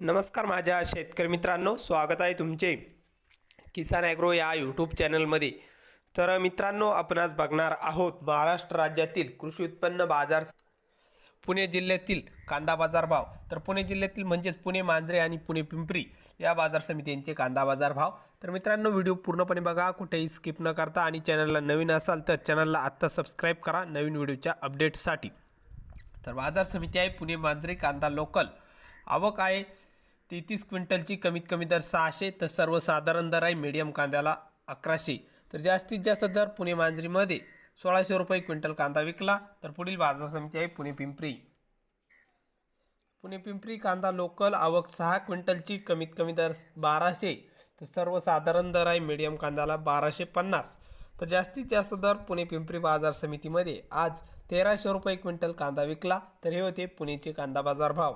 नमस्कार माझ्या शेतकरी मित्रांनो स्वागत आहे तुमचे किसान ॲग्रो या यूट्यूब चॅनलमध्ये. तर मित्रांनो आपण आज बघणार आहोत महाराष्ट्र राज्यातील कृषी उत्पन्न बाजार पुणे जिल्ह्यातील कांदा बाजार भाव. तर पुणे जिल्ह्यातील म्हणजेच पुणे मांजरे आणि पुणे पिंपरी या बाजार समित्यांचे कांदा बाजार भाव. तर मित्रांनो व्हिडिओ पूर्णपणे बघा कुठेही स्किप न करता आणि चॅनलला नवीन असाल तर चॅनलला आत्ता सबस्क्राईब करा नवीन व्हिडिओच्या अपडेटसाठी तर बाजार समिती आहे पुणे मांजरे कांदा लोकल. आवक आहे. तेहतीस क्विंटलची कमीत कमी दर सहाशे तर सर्वसाधारण दर आहे मीडियम कांद्याला अकराशे. तर जास्तीत जास्त दर पुणे मांजरीमध्ये सोळाशे रुपये क्विंटल कांदा विकला तर पुढील बाजार समिती आहे पुणे पिंपरी. पुणे पिंपरी कांदा लोकल आवक सहा क्विंटलची कमीत कमी दर बाराशे तर सर्वसाधारण दर आहे मीडियम कांद्याला बाराशे पन्नास. तर जास्तीत जास्त दर पुणे पिंपरी बाजार समितीमध्ये आज तेराशे रुपये क्विंटल कांदा विकला तर हे होते पुणेचे कांदा बाजार भाव.